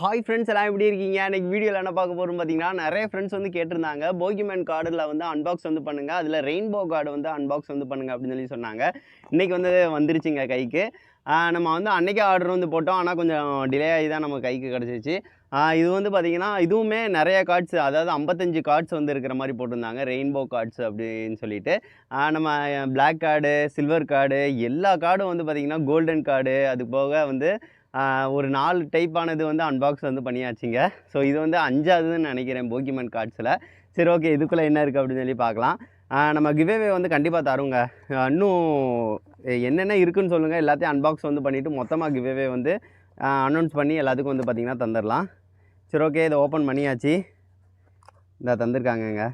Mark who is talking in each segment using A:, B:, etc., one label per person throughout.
A: Hi friends எல்லாம் எப்படி இருக்கீங்க? இன்னைக்கு வீடியோவில் என்ன பார்க்க போகிறோம் பார்த்தீங்கன்னா நிறைய ஃப்ரெண்ட்ஸ் வந்து கேட்டிருந்தாங்க. போகிமேன் கார்டில் வந்து அன்பாக்ஸ் வந்து பண்ணுங்கள் அதில் ரெயின்போ கார்டு வந்து அன்பாக்ஸ் வந்து பண்ணுங்க அப்படின்னு சொல்லி சொன்னாங்க. இன்னைக்கு வந்து வந்துருச்சுங்க கைக்கு. நம்ம வந்து அன்றைக்கே ஆர்டர் வந்து போட்டோம். ஆனால் கொஞ்சம் டிலே ஆகி தான் நம்ம கைக்கு கிடச்சிச்சு. இது வந்து பார்த்திங்கன்னா இதுவுமே நிறைய கார்ட்ஸ் அதாவது ஐம்பத்தஞ்சு கார்ட்ஸ் வந்து இருக்கிற மாதிரி போட்டிருந்தாங்க. ரெயின்போ கார்ட்ஸ் அப்படின்னு சொல்லிட்டு. நம்ம பிளாக் கார்டு சில்வர் கார்டு எல்லா கார்டும் வந்து பார்த்திங்கன்னா கோல்டன் கார்டு அது போக வந்து ஒரு நாலு டைப்பானது வந்து அன்பாக்ஸ் வந்து பண்ணியாச்சுங்க. ஸோ இது வந்து அஞ்சாவதுன்னு நினைக்கிறேன் போக்கிமன் கார்ட்ஸில் சரி ஓகே இதுக்குள்ளே என்ன இருக்குது அப்படின்னு சொல்லி பார்க்கலாம். நம்ம கிவேவே வந்து கண்டிப்பாக தருங்க இன்னும் என்னென்ன இருக்குதுன்னு சொல்லுங்கள் எல்லாத்தையும் அன்பாக்ஸ் வந்து பண்ணிவிட்டு மொத்தமாக கிவேவே வந்து அனௌன்ஸ் பண்ணி எல்லாத்துக்கும் வந்து பார்த்திங்கன்னா தந்துடலாம் சரி ஓகே இதை ஓப்பன் பண்ணியாச்சு. இந்த தந்திருக்காங்கங்க.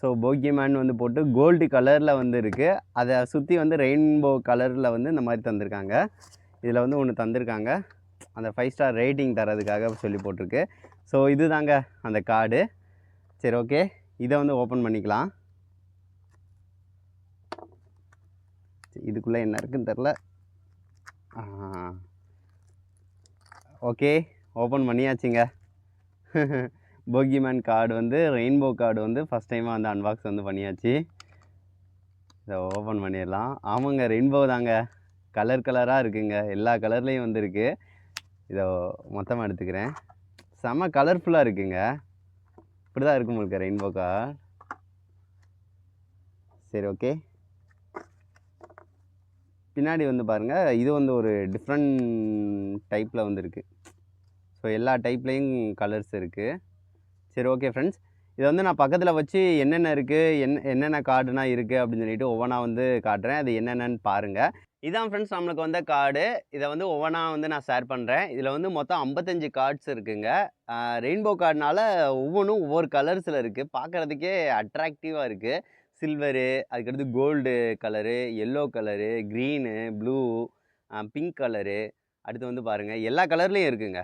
A: ஸோ போக்கிமேன் வந்து போட்டு கோல்டு கலரில் வந்து இருக்குது அதை சுற்றி வந்து ரெயின்போ கலரில் வந்து இந்த மாதிரி தந்திருக்காங்க. இதில் வந்து ஒன்று தந்திருக்காங்க. அந்த ஃபைவ் ஸ்டார் ரேட்டிங் தரதுக்காக சொல்லி போட்டிருக்கு. ஸோ இது தாங்க அந்த கார்டு சரி ஓகே இதை வந்து ஓப்பன் பண்ணிக்கலாம். சரி, இதுக்குள்ளே என்ன இருக்குன்னு தெரில ஓகே ஓப்பன் பண்ணியாச்சுங்க. போகிமேன் கார்டு வந்து ரெயின்போ கார்டு வந்து ஃபஸ்ட் டைமாக வந்து அன்பாக்ஸ் வந்து பண்ணியாச்சு. இதை ஓப்பன் பண்ணிடலாம். ஆமாங்க ரெயின்போ தாங்க. கலர் கலராக இருக்குங்க. எல்லா கலர்லேயும் வந்துருக்கு. இதை மொத்தமாக எடுத்துக்கிறேன். செம கலர்ஃபுல்லாக இருக்குங்க. இப்படி தான் இருக்கும் உங்களுக்கு ரெயின்போ கார் சரி ஓகே பின்னாடி வந்து பாருங்கள் இது வந்து ஒரு டிஃப்ரெண்ட் டைப்பில் வந்துருக்கு. ஸோ எல்லா டைப்லேயும் கலர்ஸ் இருக்குது சரி ஓகே ஃப்ரெண்ட்ஸ் இதை வந்து நான் பக்கத்தில் வச்சு என்னென்ன இருக்குது என்ன என்னென்ன கார்டுனா இருக்குது அப்படின்னு சொல்லிட்டு ஒவ்வொன்றா வந்து காட்டுறேன். அது என்னென்னன்னு பாருங்கள் இதான் ஃப்ரெண்ட்ஸ் நம்மளுக்கு வந்த கார்டு இதை வந்து ஒவ்வொன்றா வந்து நான் ஷேர் பண்ணுறேன் இதில் வந்து மொத்தம் ஐம்பத்தஞ்சு கார்ட்ஸ் இருக்குங்க. ரெயின்போ கார்டுனால ஒவ்வொன்றும் ஒவ்வொரு கலர்ஸில் இருக்குது பார்க்குறதுக்கே அட்ராக்டிவாக இருக்குது சில்வரு அதுக்கடுத்து gold colour yellow colour green blue pink colour அடுத்து வந்து பாருங்கள் எல்லா கலர்லேயும் இருக்குங்க.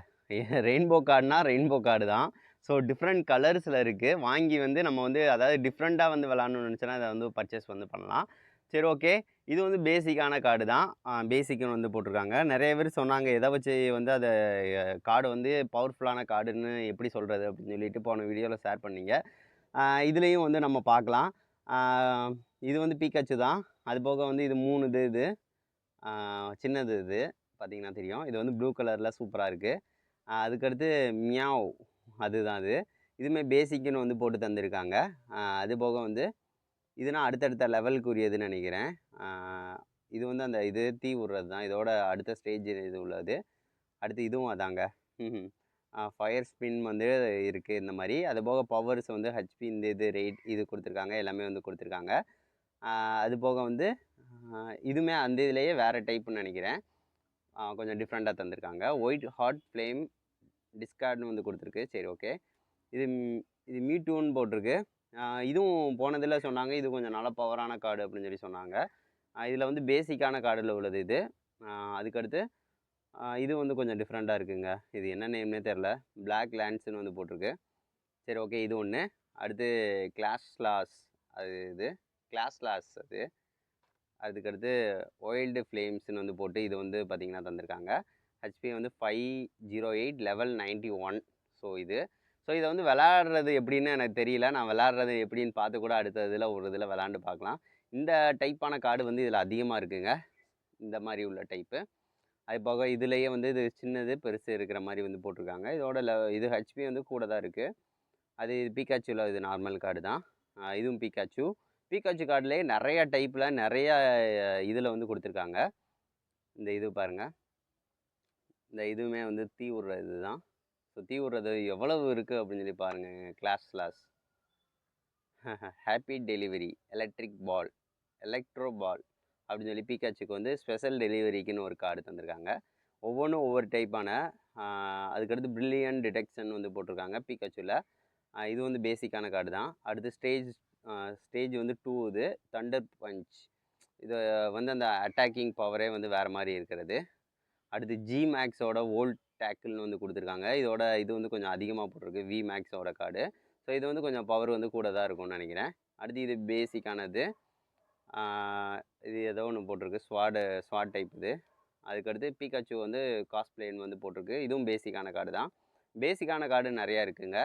A: ரெயின்போ கார்டுனா ரெயின்போ கார்டு தான். ஸோ டிஃப்ரெண்ட் கலர்ஸில் இருக்குது வாங்கி வந்து நம்ம வந்து அதாவது டிஃப்ரெண்ட்டாக வந்து விளாட்ணுன்னு நினச்சோன்னா அதை வந்து பர்ச்சேஸ் வந்து பண்ணலாம். சரி ஓகே. இது வந்து பேசிக்கான கார்டு தான். பேசிக்குன்னு வந்து போட்டிருக்காங்க. நிறைய பேர் சொன்னாங்க எதை வச்சு வந்து அதை கார்டு வந்து பவர்ஃபுல்லான கார்டுன்னு எப்படி சொல்கிறது அப்படின்னு சொல்லிட்டு போன வீடியோவில் ஷேர் பண்ணீங்க. இதுலேயும் வந்து நம்ம பார்க்கலாம். இது வந்து பீக்காச்சு தான். அது போக வந்து இது மூணு இது. இது சின்னது இது. பார்த்திங்கன்னா தெரியும். இது வந்து ப்ளூ கலரில் சூப்பராக இருக்குது அதுக்கடுத்து மியாவ் அதுதான் அது இதுவுமே பேசிக்குன்னு வந்து போட்டு தந்திருக்காங்க. அது போக வந்து இதுனா அடுத்தடுத்த லெவலுக்கு உரியதுன்னு நினைக்கிறேன் இது வந்து அந்த இது தீ விடுறது தான் இதோட அடுத்த ஸ்டேஜ் இது உள்ளது. அடுத்து இதுவும் அதாங்க. ஃபயர் ஸ்பின் வந்து இருக்குது இந்த மாதிரி. அது போக பவர்ஸ் வந்து ஹெச்பி இந்த இது ரேட் இது கொடுத்துருக்காங்க. எல்லாமே வந்து கொடுத்துருக்காங்க. அது போக வந்து இதுவுமே அந்த இதுலேயே வேறு டைப்புன்னு நினைக்கிறேன். கொஞ்சம் டிஃப்ரெண்ட்டாக தந்திருக்காங்க. ஒயிட் ஹாட் ஃப்ளேம் டிஸ்கார்டுன்னு வந்து கொடுத்துருக்கு. சரி ஓகே இது இது மீட்டூன்னு போட்டிருக்கு. இதுவும் போனதில் சொன்னாங்க. இது கொஞ்சம் நல்ல பவரான கார்டு அப்படின்னு சொல்லி சொன்னாங்க. இதில் வந்து பேசிக்கான கார்டில் உள்ளது இது. அதுக்கடுத்து இது வந்து கொஞ்சம் டிஃப்ரெண்ட்டாக இருக்குங்க. இது என்ன நேம்னே தெரில பிளாக் லேண்ட்ஸ்னு வந்து போட்டிருக்கு. சரி ஓகே இது ஒன்று அடுத்து கிளாஸ் லாஸ் அது இது. கிளாஸ் லாஸ் அது. அதுக்கடுத்து ஒயில்டு ஃப்ளேம்ஸ்னு வந்து போட்டு இது வந்து பார்த்திங்கன்னா தந்திருக்காங்க. ஹெச்பி வந்து five zero eight level ninety one so இது. ஸோ இதை வந்து விளாட்றது எப்படின்னு எனக்கு தெரியல. நான் விளாட்றது எப்படின்னு பார்த்து கூட அடுத்த இதில் ஒரு இதில் விளாண்டு பார்க்கலாம். இந்த டைப்பான கார்டு வந்து இதில் அதிகமாக இருக்குங்க. இந்த மாதிரி உள்ள டைப்பு அது போக இதுலேயே வந்து இது சின்னது பெருசு இருக்கிற மாதிரி வந்து போட்டிருக்காங்க. இதோட லெ இது ஹெச்பி வந்து கூட தான் இருக்குது அது பீக்காச்சுவில் இது நார்மல் கார்டு தான். இதுவும் பிகாச்சு பிகாச்சு கார்டுலேயே நிறைய டைப்பில் நிறைய இதில் வந்து கொடுத்துருக்காங்க. இந்த இது பாருங்கள் இந்த இதுவுமே வந்து தீ விடுற இது தான். ஸோ தீ எவ்வளவு இருக்குது அப்படின்னு சொல்லி பாருங்கள் class class happy delivery electric ball electro ball அப்படின்னு சொல்லி பிகாச்சுக்கு வந்து ஸ்பெஷல் டெலிவரிக்குன்னு ஒரு கார்டு தந்திருக்காங்க. ஒவ்வொன்றும் ஒவ்வொரு டைப்பான அதுக்கடுத்து பிரில்லியன் டிடெக்ஷன் வந்து போட்டிருக்காங்க பீக்காச்சுவில் இது வந்து பேசிக்கான கார்டு தான். அடுத்து ஸ்டேஜ் ஸ்டேஜ் வந்து டூ இது தண்டர் பஞ்ச் இது வந்து அந்த அட்டாக்கிங் பவரே வந்து வேறு மாதிரி இருக்கிறது. அடுத்து ஜி மேக்ஸோட ஓல்ட் டேக்கிள்னு வந்து கொடுத்துருக்காங்க. இதோட இது வந்து கொஞ்சம் அதிகமாக போட்டிருக்கு. We மேக்ஸோட card. ஸோ இது வந்து கொஞ்சம் பவர் வந்து கூட தான் இருக்கும்னு நினைக்கிறேன். அடுத்து இது பேசிக்கானது. இது ஏதோ ஒன்று போட்டிருக்கு. ஸ்வாடு ஸ்வாட் டைப் இது. அதுக்கடுத்து பீகாச்சு வந்து காஸ்பிளேன்னு வந்து போட்டிருக்கு. இதுவும் பேசிக்கான கார்டு தான். பேசிக்கான கார்டு நிறையா இருக்குங்க.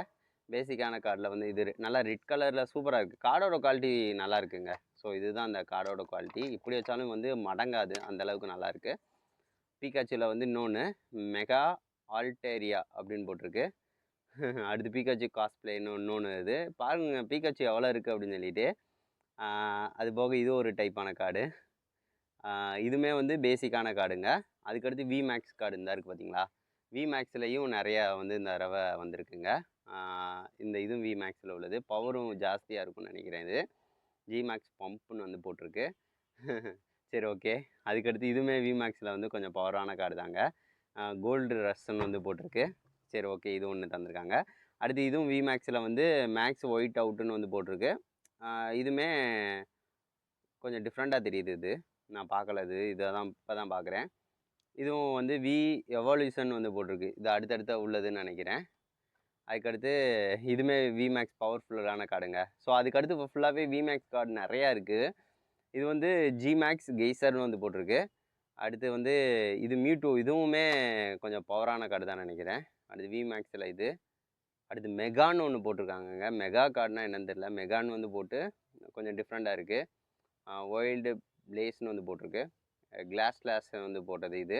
A: பேசிக்கான கார்டில் வந்து இது நல்லா ரெட் கலரில் சூப்பராக இருக்குது கார்டோட குவாலிட்டி நல்லா இருக்குங்க. ஸோ இதுதான் அந்த கார்டோட குவாலிட்டி. இப்படி வச்சாலும் வந்து மடங்காது. அந்தளவுக்கு நல்லாயிருக்கு பீக்காச்சியில் வந்து இன்னொன்று மெகா ஆல்டேரியா அப்படின்னு போட்டிருக்கு. அடுத்து பீகாச்சி காஸ்பிளே இன்னொன்று இது. பாருங்க பீக்காச்சி எவ்வளோ இருக்குது அப்படின்னு சொல்லிட்டு. அதுபோக அது போக இது ஒரு டைப்பான கார்டு. இதுவுமே வந்து பேசிக்கான கார்டுங்க. அதுக்கடுத்து வி மேக்ஸ் கார்டு இந்த இருக்குது பார்த்தீங்களா வி மேக்ஸ்லேயும் நிறையா வந்து இந்த தடவை வந்திருக்குங்க. இந்த இதுவும் வி மேக்ஸில் உள்ளது. பவரும் ஜாஸ்தியாக இருக்கும்னு நினைக்கிறேன் இது. ஜி மேக்ஸ் பம்ப்னு வந்து போட்டிருக்கு. சரி ஓகே. அதுக்கடுத்து இதுவுமே விமேக்ஸில் வந்து கொஞ்சம் பவரான கார்டு தாங்க. கோல்டு ரஷ்ன்னு வந்து போட்டிருக்கு. சரி ஓகே. இது ஒன்று தந்திருக்காங்க. அடுத்து இதுவும் விமேக்ஸில் வந்து மேக்ஸ் ஒயிட் அவுட்டுன்னு வந்து போட்டிருக்கு. இதுவுமே கொஞ்சம் டிஃப்ரெண்ட்டாக தெரியுது இது. நான் பார்க்கல இது. இதை தான் இப்போ தான் பார்க்குறேன். இதுவும் வந்து வி எவல்யூஷன் வந்து போட்டிருக்கு. இது அடுத்தடுத்த உள்ளதுன்னு நினைக்கிறேன். அதுக்கடுத்து இதுவுமே விமேக்ஸ் பவர்ஃபுல்லான கார்டுங்க ஸோ அதுக்கடுத்து ஃபுல்லாகவே விமேக்ஸ் கார்டு நிறையா இருக்குது இது வந்து ஜி மேக்ஸ் கெய்சர்னு வந்து போட்டிருக்கு. அடுத்து வந்து இது மியூட்டூ இதுவுமே கொஞ்சம் பவரான கார்டு தான் நினைக்கிறேன். அடுத்து வி மேக்ஸில் இது. அடுத்து மெகான்னு ஒன்று போட்டிருக்காங்கங்க. மெகா கார்டுனா என்னன்னு தெரில மெகான்னு வந்து போட்டு கொஞ்சம் டிஃப்ரெண்ட்டாக இருக்குது ஒயில்டு பிளேஸ்னு வந்து போட்டிருக்கு. கிளாஸ் கிளாஸ் வந்து போட்டது இது.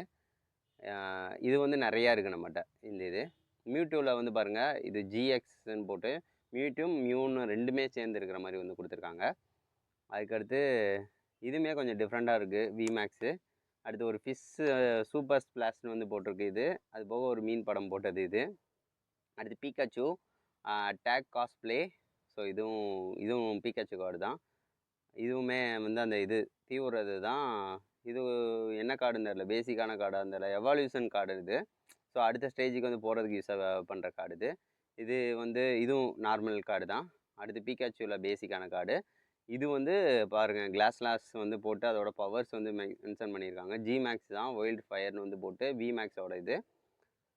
A: இது வந்து நிறையா இருக்குது நம்மகிட்ட. இந்த இது. மியூட்டூவில் வந்து பாருங்கள் இது ஜிஎக்ஸ்ன்னு போட்டு மியூட்டும் மியூன்னு ரெண்டுமே சேர்ந்து இருக்கிற மாதிரி வந்து கொடுத்துருக்காங்க. அதுக்கடுத்து இதுவுமே கொஞ்சம் டிஃப்ரெண்ட்டாக இருக்குது விமேக்ஸு அடுத்து ஒரு ஃபிஷ் சூப்பர் ஸ்பிளாஷ்னு வந்து போட்டிருக்கு இது. அது போக ஒரு மீன் படம் போட்டது இது. அடுத்து பீக்காச்சு டேக் காஸ்ப்ளே ஸோ இதுவும் இதுவும் பீக்காச்சு கார்டு தான். இதுவுமே வந்து அந்த இது தீவிரது தான். இது என்ன கார்டுன்னு தெரில பேசிக்கான கார்டாக இருந்தால எவால்யூஷன் கார்டு இது. ஸோ அடுத்த ஸ்டேஜுக்கு வந்து போகிறதுக்கு யூஸ் பண்ணுற கார்டு இது. இது வந்து இதுவும் நார்மல் கார்டு தான். அடுத்து பீக்காச்சுவில் பேசிக்கான கார்டு இது வந்து பாருங்கள் கிளாஸ் கிளாஸ் வந்து போட்டு அதோட பவர்ஸ் வந்து மென்ஷன் பண்ணியிருக்காங்க. ஜி மேக்ஸ் தான் வைல்டு ஃபயர்னு வந்து போட்டு வி மேக்ஸோட இது.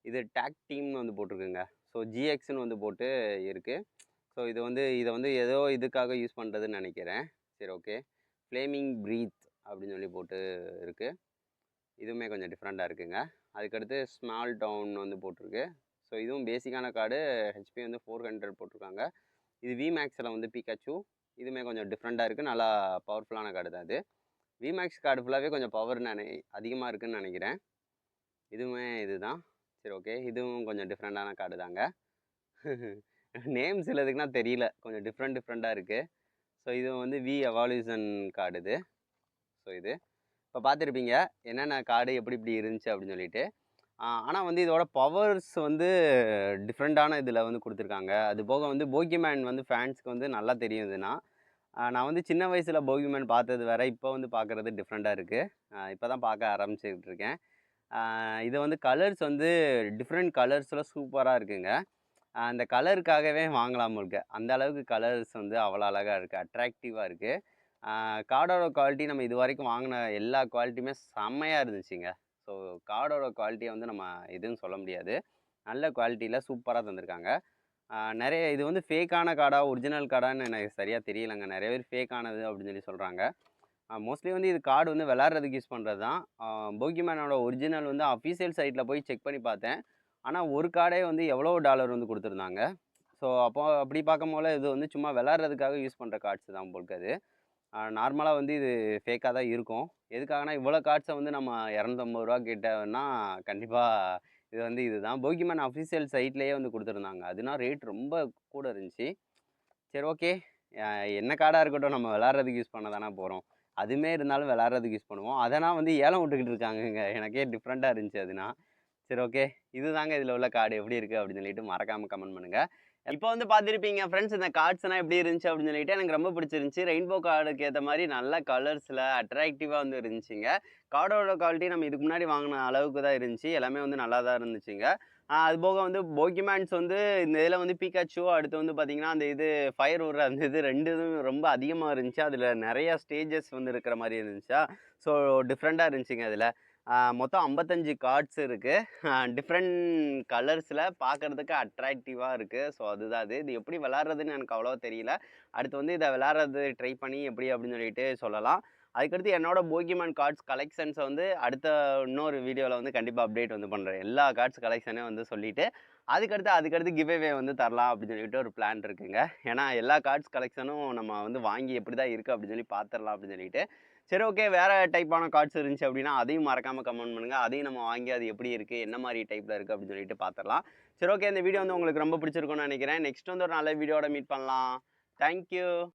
A: இது டேக் டீம்னு வந்து போட்டிருக்குங்க. ஸோ ஜிஎக்ஸ்னு வந்து போட்டு இருக்குது ஸோ இது வந்து இதை வந்து ஏதோ இதுக்காக யூஸ் பண்ணுறதுன்னு நினைக்கிறேன். சரி ஓகே ஃப்ளேமிங் ப்ரீத் அப்படின்னு சொல்லி போட்டு இருக்குது இதுவுமே கொஞ்சம் டிஃப்ரெண்ட்டாக இருக்குங்க. அதுக்கடுத்து ஸ்மால் டவுன் வந்து போட்டிருக்கு. ஸோ இதுவும் பேசிக்கான கார்டு ஹெச்பி வந்து ஃபோர் ஹண்ட்ரட் போட்டிருக்காங்க. இது வி மேக்ஸில் வந்து பிகாச்சு இதுவுமே கொஞ்சம் டிஃப்ரெண்ட்டாக இருக்குது நல்லா பவர்ஃபுல்லான கார்டு தான் இது. விமேக்ஸ் கார்டு ஃபுல்லாகவே கொஞ்சம் பவர் நினை அதிகமாக இருக்குன்னு நினைக்கிறேன். இதுவுமே இதுதான். சரி ஓகே இதுவும் கொஞ்சம் டிஃப்ரெண்ட்டான கார்டு தாங்க. நேம் சிலதுக்குனா தெரியல. கொஞ்சம் டிஃப்ரெண்ட் டிஃப்ரெண்ட்டாக இருக்குது ஸோ இது வந்து வி எவால்யூஷன் கார்டு இது. ஸோ இது. இப்போ பார்த்துருப்பீங்க என்னென்ன கார்டு எப்படி இப்படி இருந்துச்சு அப்படின்னு சொல்லிட்டு. ஆனால் வந்து இதோட பவர்ஸ் வந்து டிஃப்ரெண்ட்டான இதில் வந்து கொடுத்துருக்காங்க. அது போக வந்து போகிமேன் வந்து ஃபேன்ஸ்க்கு வந்து நல்லா தெரியும் இதுனா. நான் வந்து சின்ன வயசில் போகிமேன் பார்த்தது வேறு இப்போ வந்து பார்க்குறது டிஃப்ரெண்ட்டாக இருக்குது இப்போ தான் பார்க்க ஆரம்பிச்சுக்கிட்டு இருக்கேன். இது வந்து கலர்ஸ் வந்து டிஃப்ரெண்ட் கலர்ஸில் சூப்பராக இருக்குங்க. அந்த கலருக்காகவே வாங்கலாம் இருக்கு. அந்த அளவுக்கு கலர்ஸ் வந்து அவ்வளோ அழகாக இருக்குது அட்ராக்டிவாக இருக்குது கார்டோட குவாலிட்டி நம்ம இது வரைக்கும் வாங்கின எல்லா குவாலிட்டியுமே செம்மையாக இருந்துச்சுங்க. ஸோ கார்டோட குவாலிட்டியை வந்து நம்ம எதுவும் சொல்ல முடியாது. நல்ல குவாலிட்டியில் சூப்பராக தந்திருக்காங்க. நிறைய இது வந்து ஃபேக்கான காடா ஒரிஜினல் கார்டான்னு எனக்கு சரியாக தெரியலைங்க. நிறைய பேர் ஃபேக்கானது அப்படின்னு சொல்லி சொல்கிறாங்க மோஸ்ட்லி வந்து இது கார்டு வந்து விளாட்றதுக்கு யூஸ் பண்ணுறது தான் போக்கிமேனோட ஒரிஜினல் வந்து அஃபீஷியல் சைட்டில் போய் செக் பண்ணி பார்த்தேன். ஆனால் ஒரு கார்டே வந்து எவ்வளோ டாலர் வந்து கொடுத்துருந்தாங்க. ஸோ அப்போ அப்படி பார்க்கும்போது இது வந்து சும்மா விளாட்றதுக்காக யூஸ் பண்ணுற கார்ட்ஸ் தான் போல்க்கு அது. நார்மலாக வந்து இது ஃபேக்காக தான் இருக்கும். எதுக்காகனா இவ்வளோ கார்ட்ஸை வந்து நம்ம இரநூத்தம்பது ரூபா கிட்டனா கண்டிப்பாக இது வந்து இதுதான். போகிமேன் அஃபிஷியல் சைட்லேயே வந்து கொடுத்துருந்தாங்க. அதுனா ரேட் ரொம்ப கூட இருந்துச்சு. சரி ஓகே. என்ன கார்டாக இருக்கட்டும் நம்ம விளாட்றதுக்கு யூஸ் பண்ண தானே போகிறோம் அதுவுமே இருந்தாலும் விளாட்றதுக்கு யூஸ் பண்ணுவோம். அதனால் வந்து ஏலம் விட்டுக்கிட்டு இருக்காங்கங்க. எனக்கே டிஃப்ரெண்ட்டாக இருந்துச்சு அதுனா. சரி ஓகே. இதுதாங்க இதில் உள்ள கார்டு எப்படி இருக்குது அப்படின்னு சொல்லிட்டு மறக்காமல் கமெண்ட் பண்ணுங்கள் இப்போ வந்து பார்த்துருப்பீங்க ஃப்ரெண்ட்ஸ் இந்த கார்ட்ஸ்லாம் எப்படி இருந்துச்சு அப்படின்னு சொல்லிட்டு எனக்கு ரொம்ப பிடிச்சிருந்துச்சி. ரெயின்போ கார்டுக்கு ஏற்ற மாதிரி நல்ல கலர்ஸில் அட்ராக்டிவாக வந்து இருந்துச்சுங்க. கார்டோட குவாலிட்டி நம்ம இதுக்கு முன்னாடி வாங்கின அளவுக்கு தான் இருந்துச்சு. எல்லாமே வந்து நல்லா தான் இருந்துச்சுங்க. அதுபோக அது போக வந்து போக்கிமேன்ஸ் வந்து இந்த இதில் வந்து பீக்காச்சோ அடுத்து வந்து பார்த்திங்கன்னா அந்த இது ஃபயர் விடுற அந்த இது ரெண்டு இதுவும் ரொம்ப அதிகமாக இருந்துச்சு. அதில் நிறையா ஸ்டேஜஸ் வந்து இருக்கிற மாதிரி இருந்துச்சா? ஸோ டிஃப்ரெண்ட்டாக இருந்துச்சுங்க அதில் மொத்தம் ஐம்பத்தஞ்சு கார்ட்ஸ் இருக்குது டிஃப்ரெண்ட் கலர்ஸில் பார்க்குறதுக்கு அட்ராக்டிவாக இருக்குது ஸோ அதுதான் அது. இது எப்படி விளாட்றதுன்னு எனக்கு அவ்வளோவா தெரியல. அடுத்து வந்து இதை விளாட்றது ட்ரை பண்ணி எப்படி அப்படின்னு சொல்லிட்டு சொல்லலாம். அதுக்கடுத்து என்னோட போகிமேன் கார்ட்ஸ் கலெக்ஷன்ஸை வந்து அடுத்த இன்னொரு வீடியோவில் வந்து கண்டிப்பாக அப்டேட் வந்து பண்ணுறேன் எல்லா கார்ட்ஸ் கலெக்ஷனையும் வந்து சொல்லிவிட்டு அதுக்கடுத்து அதுக்கடுத்து கிவ்அவே வந்து தரலாம் அப்படின்னு சொல்லிட்டு ஒரு பிளான் இருக்குங்க. ஏன்னா எல்லா கார்ட்ஸ் கலெக்ஷனும் நம்ம வந்து வாங்கி எப்படி தான் இருக்குது அப்படின்னு சொல்லி பார்த்துடலாம் அப்படின்னு சொல்லிட்டு சரி ஓகே வேறு டைப்பான கார்ட்ஸ் இருந்துச்சு அப்படின்னா அதையும் மறக்காமல் கமெண்ட் பண்ணுங்கள் அதையும் நம்ம வாங்கி அது எப்படி இருக்குது என்ன மாதிரி டைப்பில் இருக்குது அப்படின்னு சொல்லிட்டு பார்த்துடலாம் சரி ஓகே இந்த வீடியோ வந்து உங்களுக்கு ரொம்ப பிடிச்சிருக்கும்னு நினைக்கிறேன். நெக்ஸ்ட் வந்து ஒரு நல்ல வீடியோட மீட் பண்ணலாம். தேங்க்யூ